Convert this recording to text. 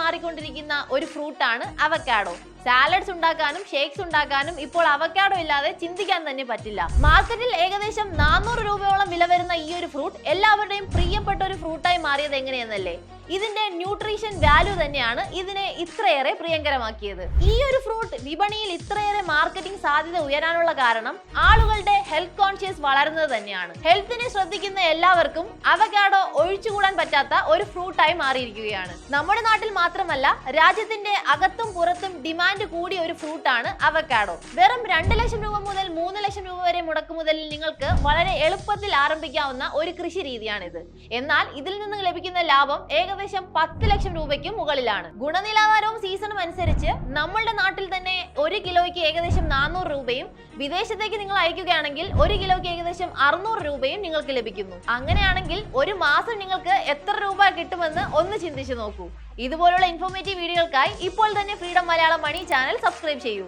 മാറിക്കൊണ്ടിരിക്കുന്ന ഒരു ഫ്രൂട്ടാണ് അവക്കാഡോ സാലഡ്സ് ഉണ്ടാക്കാനും ഷേക്സ് ഉണ്ടാക്കാനും ഇപ്പോൾ അവക്കാഡോ ഇല്ലാതെ ചിന്തിക്കാൻ തന്നെ പറ്റില്ല. മാർക്കറ്റിൽ ഏകദേശം നാനൂറ് രൂപയോളം വില വരുന്ന ഈ ഒരു ഫ്രൂട്ട് എല്ലാവരുടെയും പ്രിയപ്പെട്ട ഒരു ഫ്രൂട്ടായി മാറിയത് എങ്ങനെയെന്നല്ലേ? ഇതിന്റെ ന്യൂട്രീഷൻ വാല്യൂ തന്നെയാണ് ഇതിനെ ഇത്രയേറെ പ്രിയങ്കരമാക്കിയത്. ഈ ഒരു ഫ്രൂട്ട് വിപണിയിൽ ഇത്രയേറെ മാർക്കറ്റിംഗ് സാധ്യത ഉയരാനുള്ള കാരണം ആളുകളുടെ ഹെൽത്ത് കോൺഷ്യസ് വളരുന്നത് തന്നെയാണ്. ഹെൽത്തിനെ ശ്രദ്ധിക്കുന്ന എല്ലാവർക്കും അവകാഡോ ഒഴിച്ചുകൂടാൻ പറ്റാത്ത ഒരു ഫ്രൂട്ടായി മാറിയിരിക്കുകയാണ്. നമ്മുടെ നാട്ടിൽ മാത്രമല്ല രാജ്യത്തിന്റെ അകത്തും പുറത്തും ഡിമാൻഡ് കൂടിയ ഒരു ഫ്രൂട്ടാണ് അവക്കാഡോ വെറും രണ്ട് ലക്ഷം രൂപ മുതൽ മൂന്ന് ലക്ഷം രൂപ വരെ മുടക്കുമുതലിൽ നിങ്ങൾക്ക് വളരെ എളുപ്പത്തിൽ ആരംഭിക്കാവുന്ന ഒരു കൃഷി രീതിയാണിത്. എന്നാൽ ഇതിൽ നിന്ന് ലഭിക്കുന്ന ലാഭം ഏകദേശം പത്ത് ലക്ഷം രൂപയ്ക്ക് മുകളിലാണ്. ഗുണനിലവാരവും സീസണും അനുസരിച്ച് നമ്മളുടെ നാട്ടിൽ തന്നെ ഒരു കിലോയ്ക്ക് ഏകദേശം നാനൂറ് രൂപയും വിദേശത്തേക്ക് നിങ്ങൾ അയക്കുകയാണെങ്കിൽ ഒരു കിലോയ്ക്ക് ഏകദേശം അറുന്നൂറ് രൂപയും നിങ്ങൾക്ക് ലഭിക്കുന്നു. അങ്ങനെയാണെങ്കിൽ ഒരു മാസം നിങ്ങൾക്ക് എത്ര രൂപ കിട്ടുമെന്ന് ഒന്ന് ചിന്തിച്ചു നോക്കൂ. ഇതുപോലുള്ള ഇൻഫോർമേറ്റീവ് വീഡിയോകൾക്കായി ഇപ്പോൾ തന്നെ freedom Malayalam money channel subscribe ചെയ്യൂ.